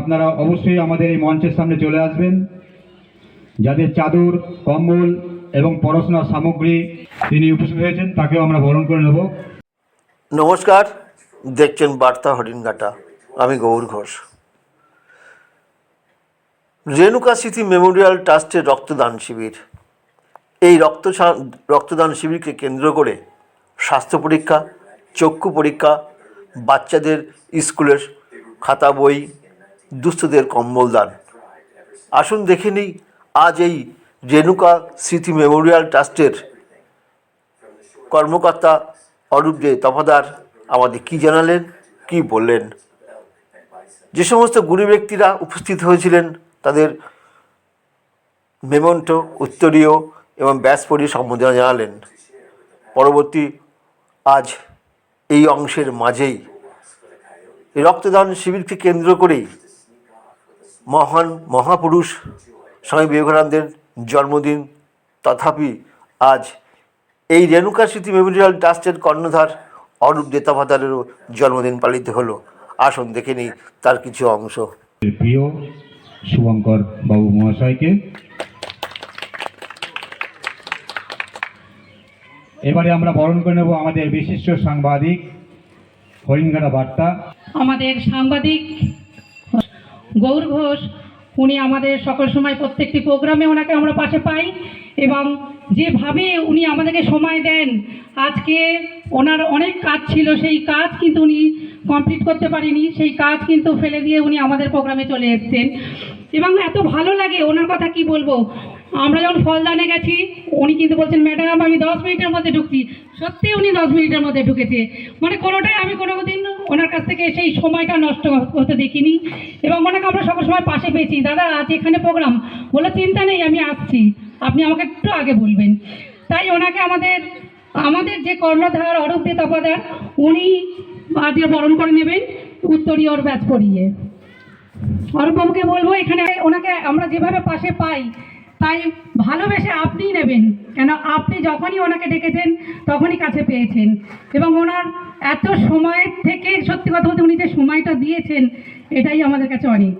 আপনারা অবশ্যই আমাদের এই মঞ্চের সামনে চলে আসবেন। যাদের চাদর, কম্বল এবং পড়াশোনার সামগ্রী তিনি উপস্থিত হয়েছেন, তাকেও আমরা বরণ করে নেব। নমস্কার, দেখছেন বার্তা হরিণঘাটা। আমি গৌর ঘোষ। রেণুকা স্মৃতি মেমোরিয়াল ট্রাস্টের রক্তদান শিবির। এই রক্ত রক্তদান শিবিরকে কেন্দ্র করে স্বাস্থ্য পরীক্ষা, চক্ষু পরীক্ষা, বাচ্চাদের স্কুলের খাতা বই দুস্থদের কম্বল দান। আসুন দেখে নিই আজ এই রেণুকা স্মৃতি মেমোরিয়াল ট্রাস্টের কর্মকর্তা অরূপ দে তফাদার আমাদের কি জানালেন, কি বললেন? যে সমস্ত গুণী ব্যক্তিরা উপস্থিত হয়েছিলেন, তাদের মেমন্টো, উত্তরীয় এবং ব্যাস সম্বোধনা জানালেন। পরবর্তী আজ এই অংশের মাঝেই রক্তদান শিবিরকে কেন্দ্র করেই মহান মহাপুরুষ স্বামী বিবেকানন্দের জন্মদিন। তথাপি আজ এই রেণুকা স্মৃতি মেমোরিয়াল ট্রাস্টের কর্ণধার অরূপ দেতাভাতারেরও জন্মদিন পালিত হলো। আসুন দেখে নিই তার কিছু অংশ। প্রিয় শুভঙ্কর বাবু মহাশয়কে। এবারে আমরা বরণ করে নেব আমাদের বিশিষ্ট সাংবাদিক হরিণঘাটা বার্তা। আমাদের সাংবাদিক গৌর ঘোষ, উনি আমাদের সকল সময় প্রত্যেকটি প্রোগ্রামে ওনাকে আমরা পাশে পাই এবং যেভাবে উনি আমাদেরকে সময় দেন, আজকে ওনার অনেক কাজ ছিল সেই কাজ কিন্তু উনি কমপ্লিট করতে পারেনি, সেই কাজ কিন্তু ফেলে দিয়ে উনি আমাদের প্রোগ্রামে চলে এসছেন। এবং এত ভালো লাগে, ওনার কথা কি বলব? আমরা যখন ফলদানে গেছি, উনি কিন্তু বলছেন, ম্যাডাম, আমি দশ মিনিটের মধ্যে ঢুকছি। সত্যি উনি দশ মিনিটের মধ্যে ঢুকেছে। মানে কোনোটাই আমি কোনো দিন ওনার কাছ থেকে সেই সময়টা নষ্ট হতে দেখিনি এবং ওনাকে আমরা সকল সময় পাশে পেয়েছি। দাদা, আজ এখানে প্রোগ্রাম। বলে চিন্তা নেই, আমি আসছি। আপনি আমাকে একটু আগে বলবেন। তাই ওনাকে আমাদের আমাদের যে কর্ণধার অরূপ দে তপাদার, উনি আজকে বরণ করে নেবেন উত্তরীয় ব্যাচ পড়িয়ে। অরূপবাবুকে বলব, এখানে ওনাকে আমরা যেভাবে পাশে পাই তাই ভালোবেসে আপনিই নেবেন। কেন আপনি যখনই ওনাকে ডেকেছেন, তখনই কাছে পেয়েছেন। এবং ওনার এত সময়ের থেকে, সত্যি কথা বলতে উনি যে সময়টা দিয়েছেন, এটাই আমাদের কাছে অনেক।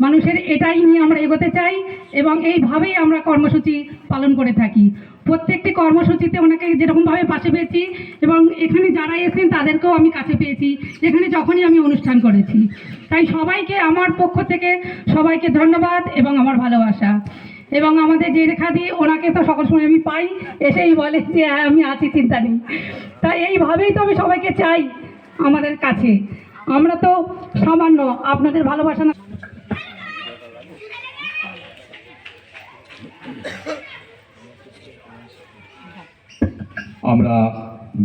মানুষের এটাই নিয়ে আমরা এগোতে চাই এবং এইভাবেই আমরা কর্মসূচি পালন করে থাকি। প্রত্যেকটি কর্মসূচিতে ওনাকে যেরকমভাবে পাশে পেয়েছি এবং এখানে যারা এসেছেন, তাদেরকেও আমি কাছে পেয়েছি। এখানে যখনই আমি অনুষ্ঠান করেছি। তাই সবাইকে, আমার পক্ষ থেকে সবাইকে ধন্যবাদ এবং আমার ভালোবাসা। এবং আমাদের যে রেখা দিয়ে ওনাকে তো সকল সময় আমি পাই, এসেই বলে যে হ্যাঁ আমি আছি, চিন্তা নেই। তাই এইভাবেই তো আমি সবাইকে চাই আমাদের কাছে। আমরা তো সামান্য আপনাদের ভালোবাসা না আমরা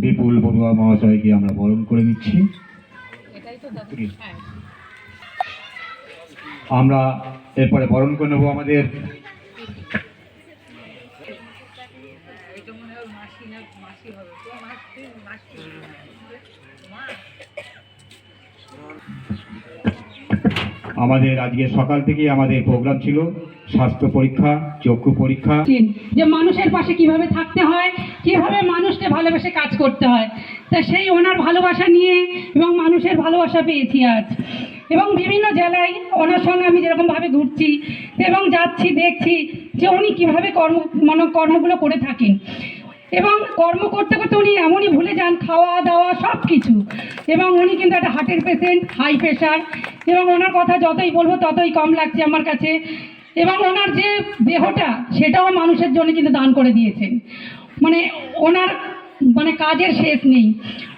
বিপুল বড়ুয়া মহাশয়কে আমরা বরণ করে নিচ্ছি। আমরা এরপরে বরণ করে নেব আমাদের আমাদের আজকে সকাল থেকে আমাদের প্রোগ্রাম ছিল স্বাস্থ্য পরীক্ষা, চক্ষু পরীক্ষা। যে মানুষের পাশে কীভাবে থাকতে হয়, কীভাবে মানুষকে ভালোবেসে কাজ করতে হয়, তা সেই ওনার ভালোবাসা নিয়ে এবং মানুষের ভালোবাসা পেয়েছি আজ। এবং বিভিন্ন জেলায় ওনার সঙ্গে আমি যেরকমভাবে ঘুরছি, এবং যাচ্ছি, দেখছি যে উনি কীভাবে কর্ম মানে কর্মগুলো করে থাকেন। এবং কর্ম করতে করতে উনি এমনই ভুলে যান, খাওয়া দাওয়া সব কিছু এবং উনি কিন্তু একটা হার্টের পেশেন্ট হাই প্রেশার এবং ওনার কথা যতই বলব, ততই কম লাগছে আমার কাছে। এবং ওনার যে দেহটা, সেটাও মানুষের জন্য কিন্তু দান করে দিয়েছেন। মানে ওনার মানে কাজের শেষ নেই।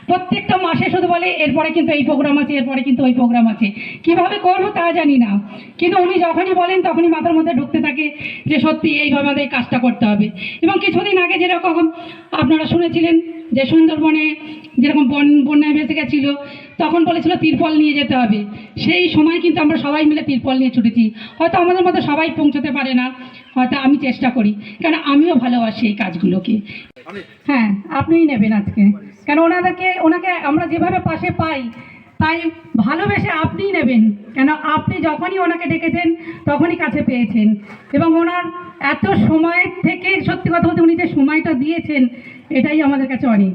প্রত্যেকটা মাসে শুধু বলে, এরপরে কিন্তু এই প্রোগ্রাম আছে, এরপরে কিন্তু ওই প্রোগ্রাম আছে। কীভাবে করব তা জানি না। কিন্তু উনি যখনই বলেন, তখনই মাথার মধ্যে ঢুকতে থাকে যে সত্যি এইভাবে আমাদের কাজটা করতে হবে। এবং কিছুদিন আগে যেরকম আপনারা শুনেছিলেন যে সুন্দরবনে যেরকম বন, বন্যায় ভেসে গেছিল, তখন বলেছিল তিরপল নিয়ে যেতে হবে। সেই সময় কিন্তু আমরা সবাই মিলে তিরপল নিয়ে ছুটেছি। হয়তো আমাদের মধ্যে সবাই পৌঁছতে পারে না। হয়তো আমি চেষ্টা করি কেন আমিও ভালোবাসি এই কাজগুলোকে। হ্যাঁ আপনিই নেবেন আজকে। কেন ওনাদেরকে ওনাকে আমরা যেভাবে পাশে পাই তাই ভালোবেসে আপনিই নেবেন। কেন আপনি যখনই ওনাকে ডেকেছেন তখনই কাছে পেয়েছেন। এবং ওনার এত সময়ের থেকে সত্যি কথা বলতে উনি যে সময়টা দিয়েছেন এটাই আমাদের কাছে অনেক।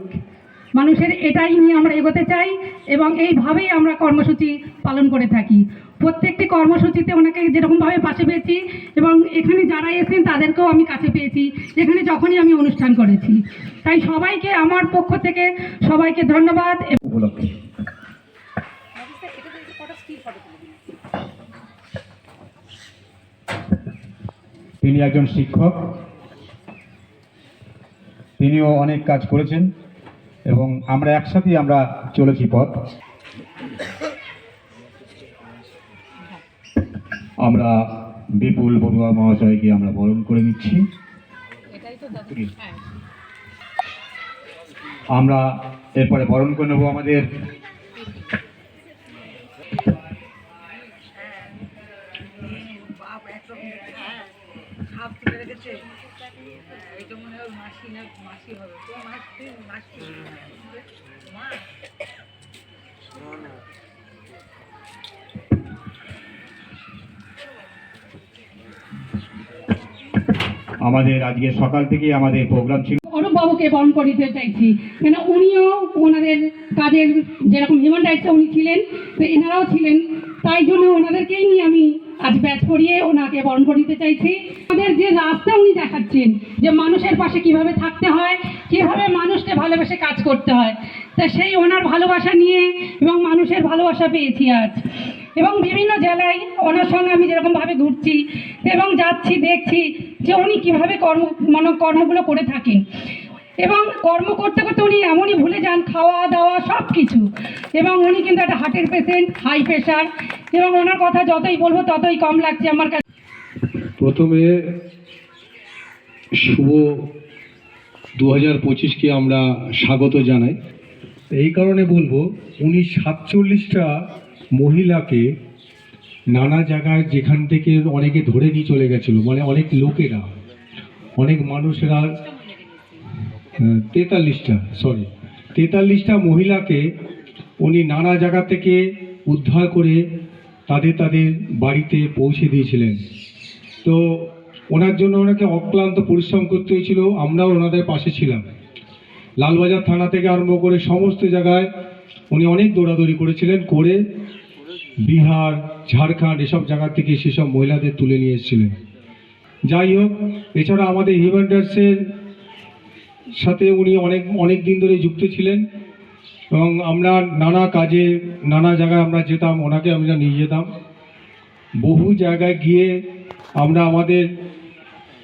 মানুষের এটাই নিয়ে আমরা এগোতে চাই এবং এইভাবেই আমরা কর্মসূচি পালন করে থাকি। প্রত্যেকটি কর্মসূচিতে ওনাকে যেরকমভাবে পাশে পেয়েছি এবং এখানে যারা এসেছেন তাদেরকেও আমি কাছে পেয়েছি। এখানে যখনই আমি অনুষ্ঠান করেছি। তাই সবাইকে আমার পক্ষ থেকে সবাইকে ধন্যবাদ। তিনি একজন শিক্ষক। তিনিও অনেক কাজ করেছেন এবং আমরা একসাথেই আমরা চলেছি পথ। আমরা বিপুল বড়ুয়া মহাশয়কে আমরা বরণ করে নিচ্ছি। আমরা এরপরে বরণ করে নেব আমাদের। হাফ আমাদের আজকে সকাল থেকে আমাদের প্রোগ্রাম ছিল। অরূপবাবুকে বরণ করিতে চাইছি। কেন উনিও ওনাদের কাজের যেরকম হিউম্যান রাইটসে উনি ছিলেন, তো এনারাও ছিলেন। তাই জন্য ওনাদেরকেই নিয়ে আমি আজ ব্যাচ পড়িয়ে ওনাকে বরণ করিতে চাইছি। আমাদের যে রাস্তা উনি দেখাচ্ছেন, যে মানুষের পাশে কীভাবে থাকতে হয়, কীভাবে মানুষকে ভালোবেসে কাজ করতে হয়, তা সেই ওনার ভালোবাসা নিয়ে এবং মানুষের ভালোবাসা পেয়েছি আজ। এবং বিভিন্ন জেলায় ওনার সঙ্গে আমি যেরকমভাবে ঘুরছি এবং যাচ্ছি, দেখছি যে উনি কীভাবে কর্ম মানে কর্মগুলো করে থাকেন। এবং কর্ম করতে করতে উনি এমনই ভুলে যান, খাওয়া দাওয়া সব কিছু এবং উনি কিন্তু একটা হার্টের পেশেন্ট হাই প্রেশার এবং ওনার কথা যতই বলব, ততই কম লাগছে আমার কাছে। প্রথমে শুভ দু হাজার পঁচিশকে আমরা স্বাগত জানাই। এই কারণে বলব, উনি সাতচল্লিশটা মহিলাকে নানা জায়গায় যেখান থেকে অনেকে ধরে নিয়ে চলে গেছিল মানে অনেক লোকেরা, অনেক মানুষেরা তেতাল্লিশটা সরি তেতাল্লিশটা মহিলাকে উনি নানা জায়গা থেকে উদ্ধার করে তাদের তাদের বাড়িতে পৌঁছে দিয়েছিলেন। তো ওনার জন্য ওনাকে অক্লান্ত পরিশ্রম করতে হয়েছিল, আমরাও ওনাদের পাশে ছিলাম। লালবাজার থানা থেকে আরম্ভ করে সমস্ত জায়গায় উনি অনেক দৌড়াদৌড়ি করেছিলেন, করে বিহার, ঝাড়খণ্ড এসব জায়গা থেকে সেসব মহিলাদের তুলে নিয়ে এসেছিলেন। যাই হোক, এছাড়া আমাদের হিউম্যান রাইটসের সাথে উনি অনেক অনেক দিন ধরে যুক্ত ছিলেন এবং আমরা নানা কাজে, নানা জায়গায় আমরা যেতাম, ওনাকে আমরা নিয়ে যেতাম। বহু জায়গায় গিয়ে আমরা আমাদের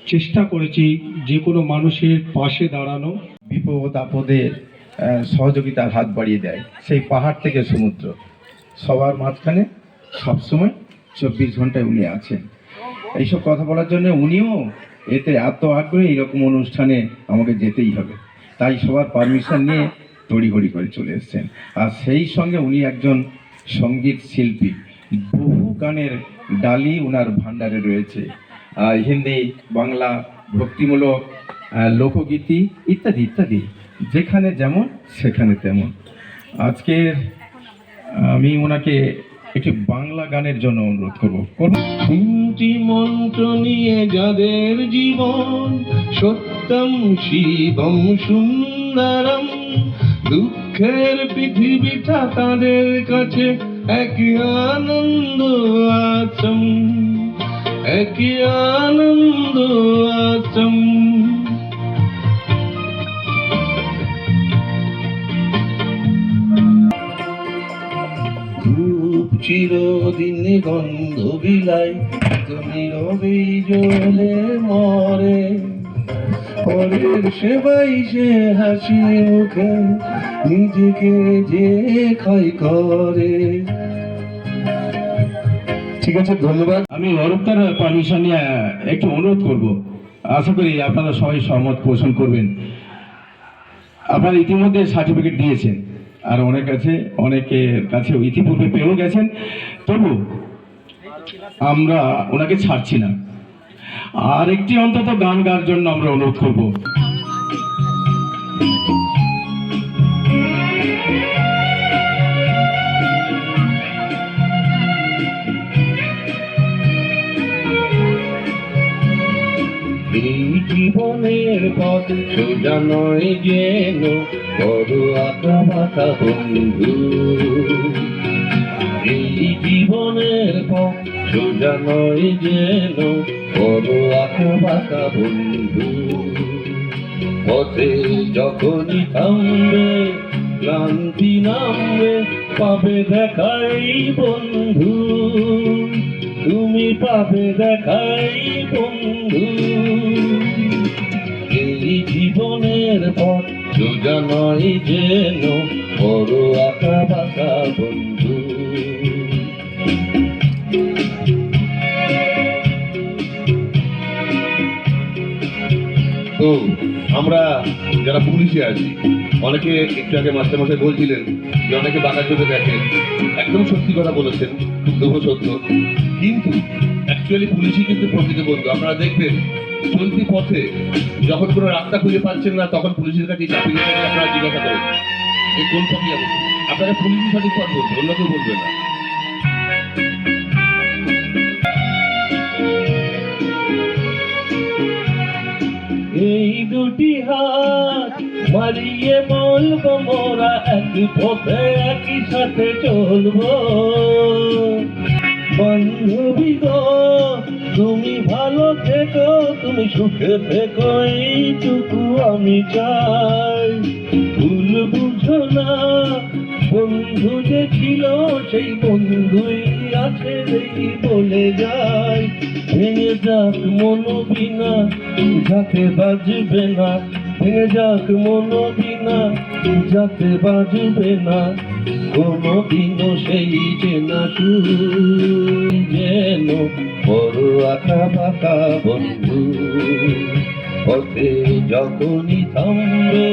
চেষ্টা করেছি যে কোনো মানুষের পাশে দাঁড়ানো। বিপদ আপদে সহযোগিতার হাত বাড়িয়ে দেয়। সেই পাহাড় থেকে সমুদ্র। সবার মাঝখানে সবসময় চব্বিশ ঘন্টায় উনি আছেন। এইসব কথা বলার জন্য উনিও এতে এত আগ্রহী এরকম অনুষ্ঠানে আমাকে যেতেই হবে। তাই সবার পারমিশন নিয়ে তড়িঘড়ি করে চলে এসছেন। আর সেই সঙ্গে উনি একজন সংগীত শিল্পী। বহু গানের ডালি উনার ভাণ্ডারে রয়েছে। হিন্দি, বাংলা, ভক্তিমূলক লোকগীতি ইত্যাদি ইত্যাদি। যেখানে যেমন, সেখানে তেমন। আজকের, আমি ওনাকে একটি বাংলা গানের জন্য অনুরোধ করব। তিনটি মন্ত্র নিয়ে যাদের জীবন, সত্যম শিবম সুন্দরম, দুঃখের পৃথিবীটা তাদের কাছে একই আনন্দ আচম একই আনন্দ আচম চিরদিন গন্ধ বিলাই তুমি রবি জ্বলে মরে। পরের সেবাই সে হাসি মুখে নিজেকে যে ক্ষয় করে। ঠিক আছে, ধন্যবাদ। আমি অরূপতার পারমিশন নিয়ে একটু অনুরোধ করব। আশা করি আপনারা সবাই সহমত পোষণ করবেন। আপনারা ইতিমধ্যে সার্টিফিকেট দিয়েছেন। আর অনেক আছে, অনেকের কাছে ইতিপূর্বে পেয়েও গেছেন। তবু আমরা ওনাকে ছাড়ছি না। আর একটি অন্তত গান গাওয়ার জন্য আমরা অনুরোধ করব। জীবনের পথ সোজা নয় যেন বড় আঁকা বাঁকা বন্ধু। এই জীবনের পথ সোজা নয় যেন বড় আঁকা বাঁকা বন্ধু। পথে যখনই থামবে, ক্লান্তি নামবে, পাবে দেখাই বন্ধু। তুমি পাবে দেখাই বন্ধু। এই জীবনের পথ সোজা নয় যেন বড় আঁকা বাঁকা বন্ধু। তো আমরা যারা পুলিশে আছি, অনেকে একটু আগে মাস্টার মশাই বলছিলেন যে অনেকে বাঁকা চোখে দেখেন। একদম সত্যি কথা বলেছেন দুঃখ সত্য। কিন্তু অ্যাকচুয়ালি পুলিশই কিন্তু প্রকৃত বন্ধু আপনারা দেখবেন চলতি পথে যখন কোনো রাস্তা খুঁজে পাচ্ছেন না, তখন পুলিশের কাছে দিয়ে আপনারা জিজ্ঞাসা করেন। এই কোন পথে যাব? আপনারা পুলিশই সঠিক পথ বলবে অন্য কেউ বলবে না। এই দুটি হাত মারিয়ে বলব, মোরা একই পথে একই সাথে চলবো। বান্ধবী গো তুমি সুখে থেকো, এইটুকু আমি চাই। ভুল বুঝো না, বন্ধু যে ছিল, সেই বন্ধুই আছে দেখি বলে যায়। ভেঙে যাক মনো বিনা যাতে বাজবে না ভেঙে যাক মনো বিনা যাতে বাজবে না। কোনোদিনও সেই চেনা সুর, যেন বড় আঁকা বাঁকা বন্ধু। পথে যখনই থামবে,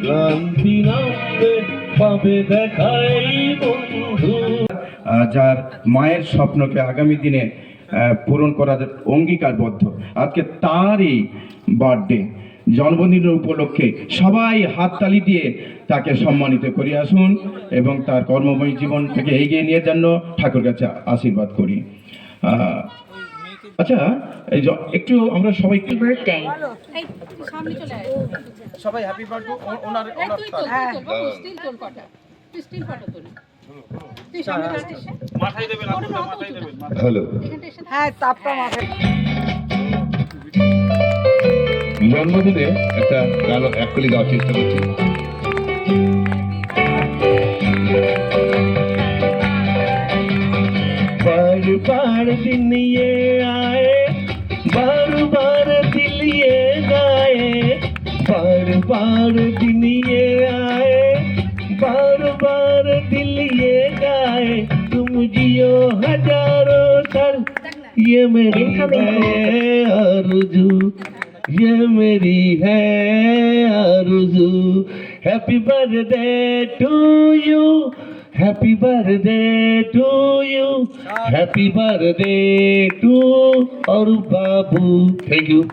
ক্লান্তি নামবে, পাবে দেখাই বন্ধু। যার মায়ের স্বপ্নকে আগামী দিনে পূরণ করার অঙ্গীকারবদ্ধ। আজকে তারই বার্থডে জন্মদিনের উপলক্ষে সবাই হাততালি দিয়ে তাকে সম্মানিত করে আসুন এবং তার কর্মময় জীবন থেকে এগিয়ে নিয়ে জন্য ঠাকুর কাছে আশীর্বাদ করি। আচ্ছা এই য- একটু আমরা সবাই সবাই হ্যাপি বার্থডে ওনার ওনার হ্যাঁ হ্যালো। হ্যাঁ তাপটা মাথায় জন্মদিনে একটা গান এক কলি গাওয়ার চেষ্টা করছি बार बार दिन ये आए बार बार दिल ये गाए बार बार दिन ये आए बार बार दिल ये गाए तुम जियो हजारों साल ये मेरी है आरज़ू ये मेरी है आरज़ू happy birthday to you happy birthday to you happy birthday to और बाबू थैंक यू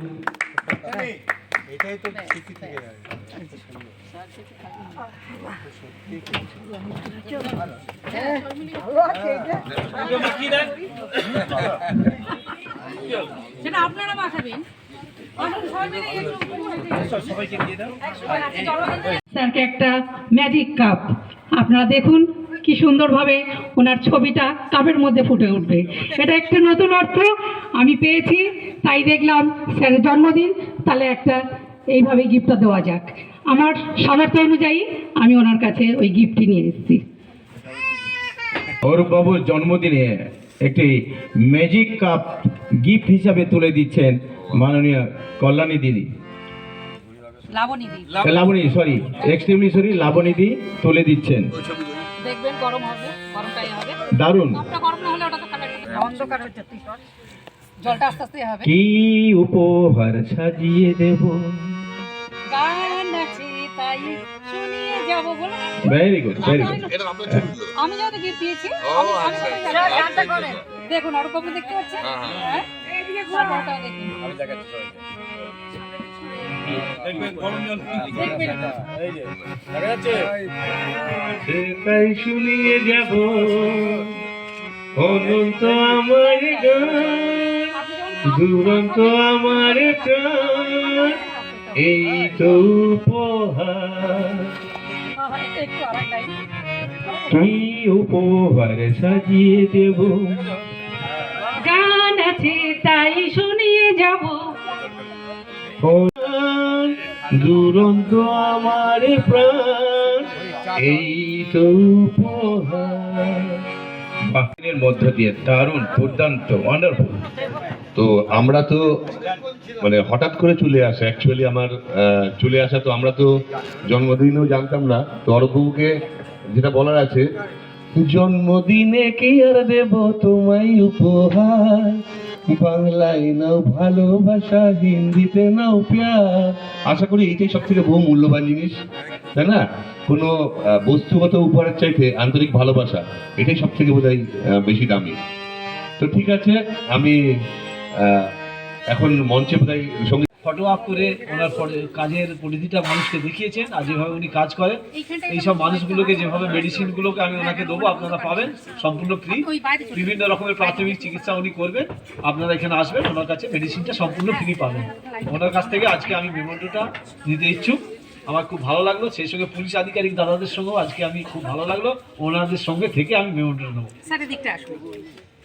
সেটা আপনারা মাখাবেন স্যারকে একটা ম্যাজিক কাপ আপনারা দেখুন কি সুন্দরভাবে ওনার ছবিটা কাপের মধ্যে ফুটে উঠবে। এটা একটা নতুন অর্থ, আমি পেয়েছি, তাই দেখলাম স্যারের জন্মদিন, তাহলে একটা এইভাবে গিফটটা দেওয়া যাক। আমার সামর্থ্য অনুযায়ী আমি ওনার কাছে ওই গিফটটি নিয়ে এসেছি। অরূপ বাবুর জন্মদিনে একটি ম্যাজিক কাপ গিফট হিসাবে তুলে দিচ্ছেন মাননীয় কল্যাণী দিদি। Labani sorry extremely sorry Labani দি তুলে দিচ্ছেন। দেখবেন গরম হবে গরমটাই হবে। দারুণ। গরম না হলে ওটা তো অন্ধকার হচ্ছে জলটা আস্তে আস্তে হবে। কি উপহার সাজিয়ে দেব? গান আছে। তাই শুনিয়ে যাব বলো ভেরি গুড ভেরি গুড আমি? গানটা করেন দেখুন আর কবি দেখতে পাচ্ছেন? হ্যাঁ এইদিকে দেখবেন তাই শুনিয়ে যাব। অনন্ত আমার গান দুরন্ত আমার প্রাণ। এই তো উপহার। তুই উপহার সাজিয়ে দেব। গান আছে তাই শুনিয়ে যাব। দুরন্ত আমার প্রাণ। এই তো উপহার। বাহিরের মধ্য দিয়ে দারুণ দুর্দান্ত ওয়ান্ডারফুল তো আমরা তো মানে হঠাৎ করে চলে আসা অ্যাকচুয়ালি আমার চলে আসা তো আমরা তো জন্মদিনেও জানতাম না। তো অরবুকে যেটা বলার আছে, জন্মদিনে কি আর দেব তোমায় উপহার? বাংলায় নাও ভালোবাসা, হিন্দিতে নাও প্যার। আশা করি এইটাই সব থেকে বহু মূল্যবান জিনিস, তাই না? কোনো বস্তুগত উপহারের চাইতে আন্তরিক ভালোবাসা, এটাই সব থেকে বোধ বেশি দামি। তো ঠিক আছে, আমি এখন মঞ্চে হয় সংগীত ফটো আপ করে ওনার কাজের পরিধিটা মানুষকে দেখিয়েছেন আর যেভাবে উনি কাজ করেন এইসব মানুষগুলোকে যেভাবে মেডিসিনগুলোকে আমি ওনাকে দেবো আপনারা পাবেন সম্পূর্ণ ফ্রি বিভিন্ন রকমের প্রাথমিক চিকিৎসা উনি করবেন আপনারা এখানে আসবেন ওনার কাছে মেডিসিনটা সম্পূর্ণ ফ্রি পাবেন। ওনার কাছ থেকে আজকে আমি মেমোরিটা নিতে ইচ্ছুক। আমার খুব ভালো লাগল সেই সঙ্গে পুলিশ আধিকারিক দাদাদের সঙ্গেও আজকে আমি খুব ভালো লাগল। ওনাদের সঙ্গে থেকে আমি মেমোরিটা নেব।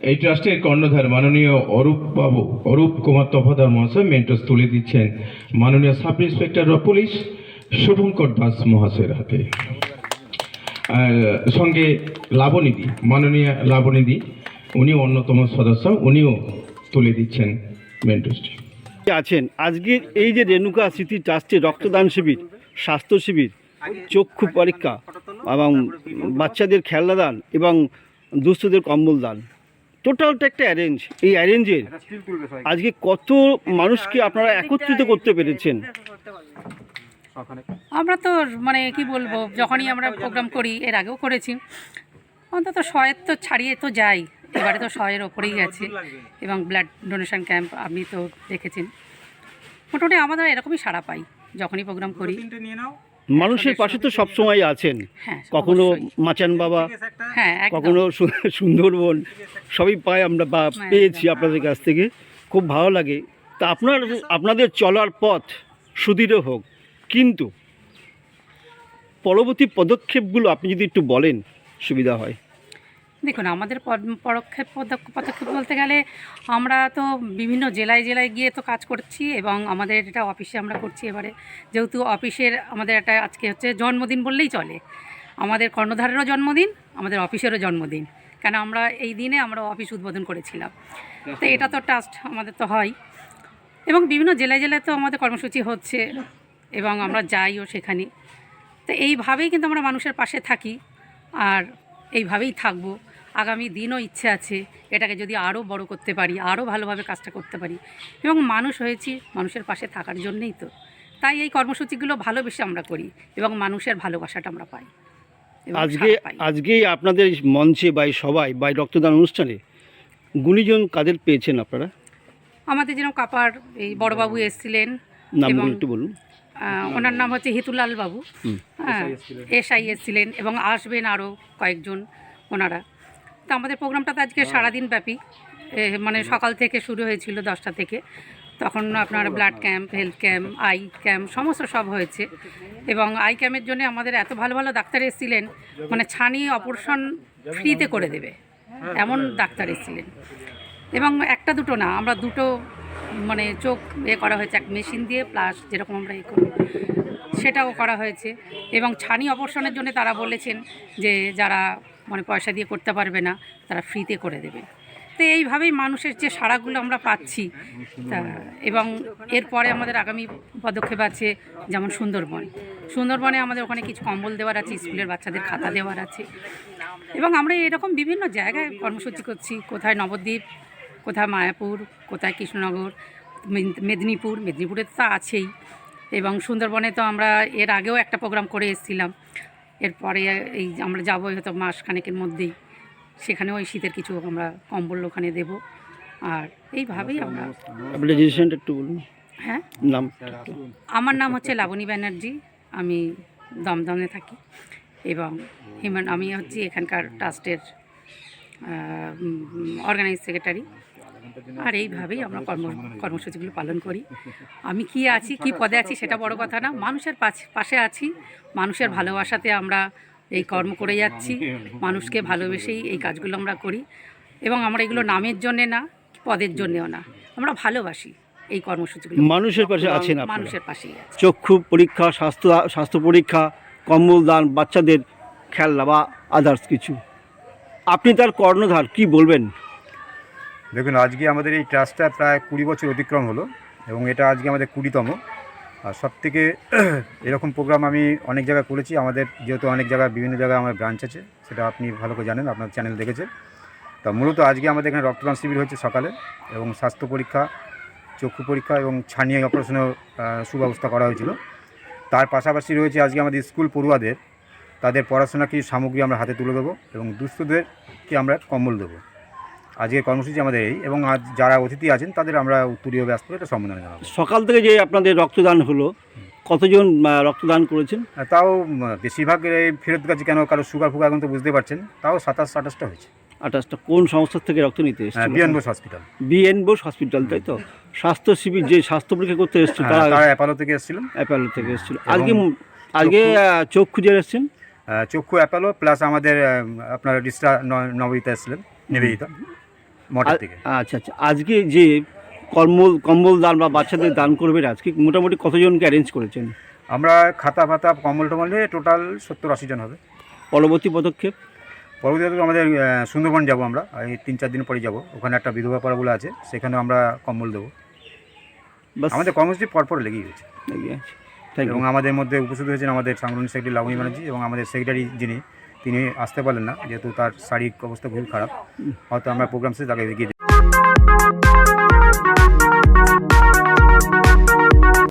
এই ট্রাস্টের কর্ণধার মাননীয় অরূপ বাবু অরূপ কুমার তফাদার মহাশয় মেন্টস তুলে দিচ্ছেন মাননীয় sub inspector of police Subhankar Das মহাশয়ের হাতে। সঙ্গে লাবণীদি মাননীয় লাবণীদি উনি অন্যতম সদস্য উনিও তুলে দিচ্ছেন মেন্টসটি আছেন? আজকের এই যে রেণুকা স্মৃতি ট্রাস্টে রক্তদান শিবির স্বাস্থ্য শিবির চক্ষু পরীক্ষা এবং বাচ্চাদের খেলনা দান এবং দুস্থদের কম্বল দান। টোটালটা একটা অ্যারেঞ্জ এই অ্যারেঞ্জের আজকে কত মানুষকে আপনারা একত্রিত করতে পেরেছেন? আমরা তো মানে কি বলব যখনই আমরা প্রোগ্রাম করি এর আগেও করেছি। অন্তত শয়ের তো ছাড়িয়ে তো যাই। এবারে তো শয়ের ওপরেই গেছে এবং ব্লাড ডোনেশন ক্যাম্প আপনি তো দেখেছেন মোটামুটি আমাদের এরকমই সাড়া পাই যখনই প্রোগ্রাম করি। মানুষের পাশে তো সবসময় আছেন। হ্যাঁ কখনো মাচান বাবা হ্যাঁ কখনো সুন্দরবন সবই পায় আমরা বা পেয়েছি আপনাদের কাছ থেকে। খুব ভালো লাগে। তা আপনার আপনাদের চলার পথ সুদৃঢ় হোক। কিন্তু পরবর্তী পদক্ষেপগুলো আপনি যদি একটু বলেন সুবিধা হয়। দেখুন, আমাদের পদ- পদক্ষেপ পদক্ষেপ বলতে গেলে আমরা তো বিভিন্ন জেলায় জেলায় গিয়ে তো কাজ করছি এবং আমাদের এটা অফিসে আমরা করছি এবারে। যেহেতু অফিসের আমাদের একটা আজকে হচ্ছে জন্মদিন বললেই চলে। আমাদের কর্ণধারেরও জন্মদিন, আমাদের অফিসেরও জন্মদিন। কেন আমরা এই দিনে আমরা অফিস উদ্বোধন করেছিলাম। তো এটা তো ট্রাস্ট আমাদের তো হয়। এবং বিভিন্ন জেলায় জেলায় তো আমাদের কর্মসূচি হচ্ছে এবং আমরা যাইও সেখানে। তো এইভাবেই কিন্তু আমরা মানুষের পাশে থাকি। আর এইভাবেই থাকব। আগামী দিনও ইচ্ছে আছে এটাকে যদি আরও বড় করতে পারি আরও ভালোভাবে কাজটা করতে পারি। এবং মানুষ হয়েছি মানুষের পাশে থাকার জন্যেই তো। তাই এই কর্মসূচিগুলো ভালোবেসে আমরা করি এবং মানুষের ভালোবাসাটা আমরা পাই। আজকে সাড়া আজকেই আপনাদের মঞ্চে বা সবাই বা রক্তদান অনুষ্ঠানে গুণীজন কাদের পেয়েছেন আপনারা? আমাদের যেন কাপার এই বড়বাবু এসেছিলেন নামগুলো একটু বলুন। ওনার নাম হচ্ছে হিতুলাল বাবু। হ্যাঁ এসআই এসছিলেন এবং আসবেন আরও কয়েকজন ওনারা। তো আমাদের প্রোগ্রামটা তো আজকে সারাদিন ব্যাপী। মানে সকাল থেকে শুরু হয়েছিল দশটা থেকে। তখন আপনার blood camp health camp eye camp সমস্ত সব হয়েছে। এবং আই ক্যাম্পের জন্য আমাদের এত ভালো ভালো ডাক্তার এসেছিলেন মানে ছানি অপারেশন ফ্রিতে করে দেবে। এমন ডাক্তার এসেছিলেন। এবং একটা দুটো না আমরা দুটো মানে চোখ এ করা হয়েছে এক মেশিন দিয়ে প্লাস যেরকম আমরা এ করি সেটাও করা হয়েছে। এবং ছানি অপারেশনের জন্য তারা বলেছেন যে যারা মানে পয়সা দিয়ে করতে পারবে না, তারা ফ্রিতে করে দেবে। তো এইভাবেই মানুষের যে সাড়াগুলো আমরা পাচ্ছি, তা এবং এরপরে আমাদের আগামী পদক্ষেপ আছে যেমন সুন্দরবন। সুন্দরবনে আমাদের ওখানে কিছু কম্বল দেওয়ার আছে, স্কুলের বাচ্চাদের খাতা দেওয়ার আছে। এবং আমরা এরকম বিভিন্ন জায়গায় কর্মসূচি করছি, কোথায় নবদ্বীপ, কোথায় মায়াপুর, কোথায় কৃষ্ণনগর, মেদ- মেদিনীপুর, মেদিনীপুরে তো আছেই। এবং সুন্দরবনে তো আমরা এর আগেও একটা প্রোগ্রাম করে এসেছিলাম। এরপরে এই আমরা যাব হয়তো মাস খানেকের মধ্যেই। সেখানে ওই শীতের কিছু আমরা কম্বল ওখানে দেব। আর এইভাবেই আমরা রেজিস্ট্রেশনটা একটু বলুন। হ্যাঁ? নাম? আমার নাম হচ্ছে লাবণী ব্যানার্জি। আমি দমদমে থাকি। এবং হিমান আমি হচ্ছি এখানকার ট্রাস্টের অর্গানাইজ সেক্রেটারি আর এইভাবেই আমরা কর্ম কর্মসূচিগুলো পালন করি। আমি কি আছি কি পদে আছি সেটা বড় কথা না। মানুষের পাশ- পাশে আছি। মানুষের ভালোবাসাতে আমরা এই কর্ম করে যাচ্ছি। মানুষকে ভালোবেসেই এই কাজগুলো আমরা করি। এবং আমরা এগুলো নামের জন্যে না পদের জন্যেও না। আমরা ভালোবাসি এই কর্মসূচিগুলো। মানুষের পাশে আছেন মানুষের পাশেই আছে। চক্ষু পরীক্ষা স্বাস্থ্য স্বাস্থ্য পরীক্ষা কম্বল দান বাচ্চাদের খেলনা বা আদার্স কিছু। আপনি তার কর্ণধার কি বলবেন? দেখুন, আজকে আমাদের এই ট্রাস্টটা প্রায় কুড়ি বছর অতিক্রম হলো এবং এটা আজকে আমাদের কুড়িতম। আর সব থেকে এরকম প্রোগ্রাম আমি অনেক জায়গায় করেছি। আমাদের যেহেতু অনেক জায়গায়, বিভিন্ন জায়গায় আমার ব্রাঞ্চ আছে, সেটা আপনি ভালো করে জানেন, আপনার চ্যানেল দেখেছে তা মূলত আজকে আমাদের এখানে রক্তদান শিবির হচ্ছে সকালে এবং স্বাস্থ্য পরীক্ষা, চক্ষু পরীক্ষা এবং ছানিয়ে অপারেশনের সুব্যবস্থা করা হয়েছিল। তার পাশাপাশি রয়েছে আজকে আমাদের স্কুল পড়ুয়াদের, তাদের পড়াশোনা কিছু সামগ্রী আমরা হাতে তুলে দেবো এবং দুস্থদেরকে আমরা কম্বল দেবো। আজকের কর্মসূচি আমাদের এই এবং আজ যারা অতিথি আছেন তাদের আমরা উত্তরীয় ব্যস্ত এটা সম্বোধনা জানাব। সকাল থেকে যে আপনাদের রক্তদান হলো কতজন রক্তদান করেছেন? তাও বেশিরভাগ এই ফেরত গেছে কেন? কারও সুগার ফুগার এখন তো বুঝতে পারছেন। তাও সাতাশ আঠাশটা হয়েছে। আঠাশটা। কোন সংস্থা থেকে রক্ত নিতে এসেছিল? BN Bose hospital BN Bose hospital তাই তো? স্বাস্থ্য শিবির যে স্বাস্থ্য পরীক্ষা করতে এসেছিল তারা তারা অ্যাপালো থেকে এসেছিলেন। অ্যাপেলো থেকে এসেছিল। আজকে আজকে চক্ষু খুঁজে এসেছেন? চক্ষু অ্যাপালো প্লাস আমাদের আপনার ডিস্ট্রা নবদিতা এসেছিলেন। নিবেদিতা মঠের থেকে আচ্ছা আচ্ছা। আজকে যে কম্বল কম্বল দান বা বাচ্চাদের দান করবেন আজকে মোটামুটি কতজনকে অ্যারেঞ্জ করেছেন? আমরা খাতা ফাতা কম্বল টম্বল নিয়ে টোটাল সত্তর আশি জন হবে। পরবর্তী পদক্ষেপ? পরবর্তীতে আমাদের সুন্দরবন যাব আমরা। এই তিন চার দিন পরে যাব। ওখানে একটা বিধবা পাড়া বলে আছে সেখানেও আমরা কম্বল দেবো। আমাদের কর্মসূচি পরপর লেগেই গেছে এবং আমাদের মধ্যে উপস্থিত হয়েছেন আমাদের সাংগঠনিক সেক্রেটারি লাবণী ব্যানার্জি এবং আমাদের সেক্রেটারি যিনি তিনি আসতে পারলেন না, যেহেতু তার শারীরিক অবস্থা খুবই খারাপ। হয়তো আমরা প্রোগ্রাম শেষে তাকে দেবো